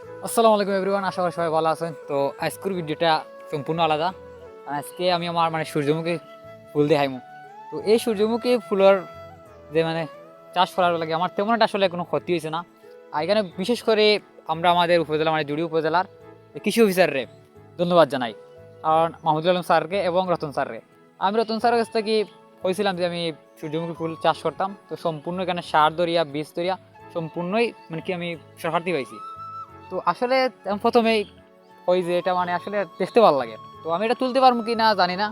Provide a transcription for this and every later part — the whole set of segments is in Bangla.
আসসালামু আলাইকুম এভরিওয়ান, আশা করি সবাই ভালো আছেন। তো আজকের ভিডিওটা সম্পূর্ণ আলাদা। আজকে আমি আমার মানে সূর্যমুখী ফুল দেখাইমু। তো এই সূর্যমুখী ফুলের যে মানে চাষ করার লাগে, আমার তেমন একটা আসলে কোনো ক্ষতি হয়েছে না। আর এখানে বিশেষ করে আমরা আমাদের উপজেলা মানে জুড়ি উপজেলার কৃষি অফিসাররে ধন্যবাদ জানাই। কারণ মাহমুদুল আলম স্যারকে এবং রতন স্যারকে আমি রতন স্যারের কাছ থেকে কইছিলাম যে আমি সূর্যমুখী ফুল চাষ করতাম। তো সম্পূর্ণ এখানে সার দরিয়া, বীজ দরিয়া সম্পূর্ণই মানে কি আমি সরকার পাইছি। তো আসলে প্রথমেই ওই যে এটা মানে আসলে দেখতে ভালো লাগে। তো আমি এটা তুলতে পারব কি না জানি না।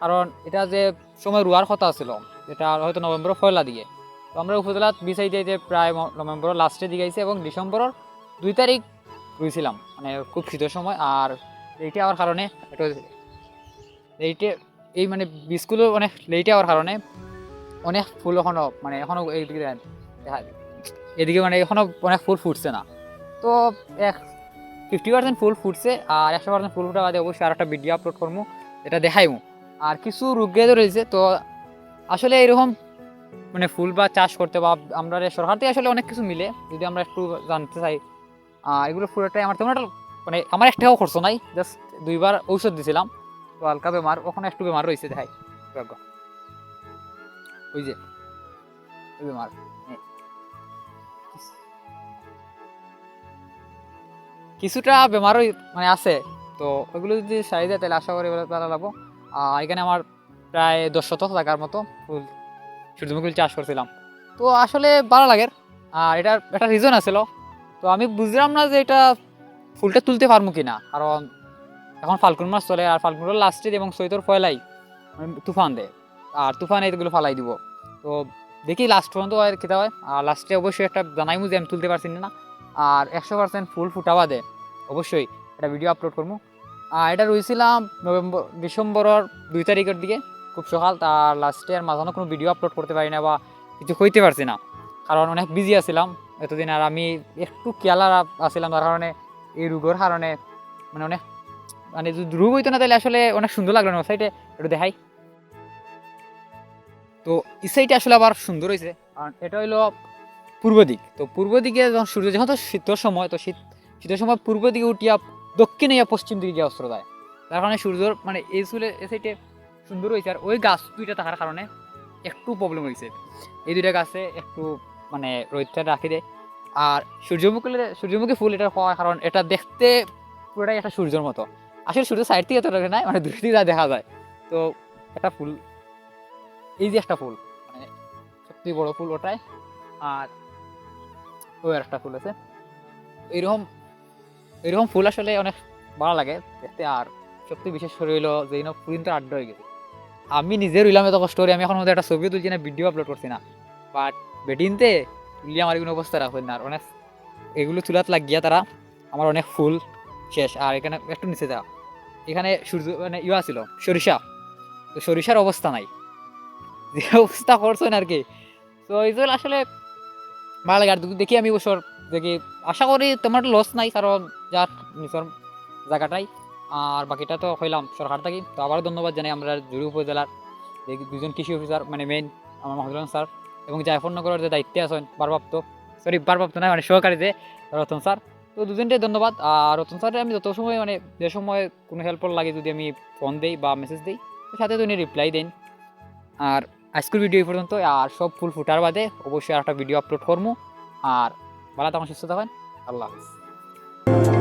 কারণ এটা যে সময় রুয়ার কথা ছিল এটা হয়তো নভেম্বর পয়লা দিকে। তো আমরা উপজেলাত বিচাই দিয়ে যে প্রায় নভেম্বরের লাস্টের দিকে আইছে এবং ডিসেম্বরের দুই তারিখ রুইছিলাম। মানে খুব শীতের সময় আর এইটা হওয়ার কারণে এটা এইটে এই মানে বীজগুলো অনেক লেটে হওয়ার কারণে অনেক ফুল এখনও মানে এখনও এইদিকে এদিকে মানে এখনও অনেক ফুল ফুটছে না। তো এক ফিফটি পার্সেন্ট ফুল ফুটছে আর একশো পার্সেন্ট ফুল ফুটা বাদে অবশ্যই আর একটা ভিডিও আপলোড করব এটা দেখাইমু। আর কিছু রুগে রয়েছে, তো আসলে এরকম মানে ফুল বা চাষ করতে বা আমরা সরকার থেকে আসলে অনেক কিছু মিলে, যদি আমরা একটু জানতে চাই। এগুলো ফুলটাই আমার তেমন একটা মানে আমার একটাও খরচ নাই জাস্ট দুইবার ঔষধ দিছিলাম, তো হালকা বেমার, ওখানে একটু বেমার রয়েছে, দেখাই ওই যে বেমার। কিছুটা বেমারও মানে আছে। তো ওইগুলো যদি সারি দেয়, তাহলে আশা করি ভালো লাগবো। আর এখানে আমার প্রায় দশ শতক টাকার মতো ফুল, সূর্যমুখী চাষ করছিলাম। তো আসলে ভালো লাগে। আর এটার একটা রিজন আছিল। তো আমি বুঝলাম না যে এটা ফুলটা তুলতে পারব কি না কারণ এখন ফাল্গুন মাস চলে, আর ফাল্গুনের লাস্টে এবং চৈতর পয়লাই মানে তুফান দেয়। আর তুফানে এগুলো ফালাই দিব। তো দেখি লাস্ট পর্যন্ত হয়, খেতে হয়। আর লাস্টে অবশ্যই একটা জানাইমু যে আমি তুলতে পারছি না। আর একশো পার্সেন্ট ফুল ফুটাবা দে অবশ্যই একটা ভিডিও আপলোড করব আর এটা রয়েছিলাম নভেম্বর ডিসেম্বরের দুই তারিখের দিকে, খুব সকাল। তার লাস্টে আর মাঝানো কোনো ভিডিও আপলোড করতে পারি না বা কিছু কইতে পারছি না। কারণ অনেক বিজি আছিলাম এতদিন আর আমি একটু কেয়ালার আছিলাম, তার কারণে এই রোগের কারণে মানে অনেক মানে যদি রোগ হইতো না তাহলে আসলে অনেক সুন্দর লাগল না। সাইডে একটু দেখাই। তো এই সাইডে আসলে আবার সুন্দর হয়েছে কারণ এটা হইল পূর্ব দিক তো পূর্ব দিকে যখন সূর্য, যখন তো শীতের সময়, তো শীত, শীতের সময় পূর্ব দিকে উঠিয়া দক্ষিণে ইয়া পশ্চিম দিকে গিয়ে অস্ত্র দেয়। তার কারণে সূর্যর মানে এই চুলে, এই সাইডে সুন্দর হয়েছে আর ওই গাছ দুইটা থাকার কারণে একটু প্রবলেম হয়েছে। এই দুইটা গাছে একটু মানে রোদটা রাখি দেয়। আর সূর্যমুখী সূর্যমুখী ফুল এটা হওয়ার কারণ, এটা দেখতে পুরোটাই একটা সূর্যের মতো। আসলে সূর্য সাইড থেকে এতটা নাই মানে দূর যা দেখা যায়। তো একটা ফুল এই যে একটা ফুল মানে সত্যি বড় ফুল ওটাই। আর ওই আর একটা ফুল আছে এরকম এরকম ফুল আসলে অনেক ভালো লাগে। দেখতে আর সত্যি বিশেষ করে হইল যে ইনো তো আড্ডা হয়ে গেছে। আমি নিজে রইলাম এত কষ্ট করে, আমি এখন মধ্যে একটা ছবি তুলছি না ভিডিও আপলোড করছি না। বাট বেটিনতে তুলিয়ে আমার কোনো অবস্থা রাখবেন না। আর অনেক, এগুলো তুলাত লাগিয়া তারা আমার অনেক ফুল শেষ। আর এখানে একটু নিচে যাওয়া এখানে সূর্য মানে ইয়া ছিল, সরিষা। তো সরিষার অবস্থা নাই। যে অবস্থা করছেন আর কি। তো এইগুলো আসলে ভালো লাগে আর দেখি আমি বছর দেখি। আশা করি তোমার লস নাই, কারণ যার নিজের জায়গাটাই। আর বাকিটা তো হইলাম সরকার থাকি। তো আবারও ধন্যবাদ জানাই আমরা জুড়ি উপজেলার দুজন কৃষি অফিসার মানে মেইন আমার মহাজন স্যার এবং জায়ফরনগরের যে দায়িত্বে আছেন বারপ্রাপ্ত সরি বারপ্রাপ্ত নয় মানে সহকারী যে রতন স্যার তো দুজনটাই ধন্যবাদ। আর রতন স্যারের আমি যত সময় মানে যে সময় কোনো হেল্পর লাগে যদি আমি ফোন দেই বা মেসেজ দিই সাথে তো উনি রিপ্লাই দেন। আর আজকের ভিডিও এই পর্যন্ত, আর সব ফুল ফুটার বাদে অবশ্যই আর একটা ভিডিও আপলোড করব আর ভালো তখন সুস্থ থাকেন। আল্লাহ হাফিজ।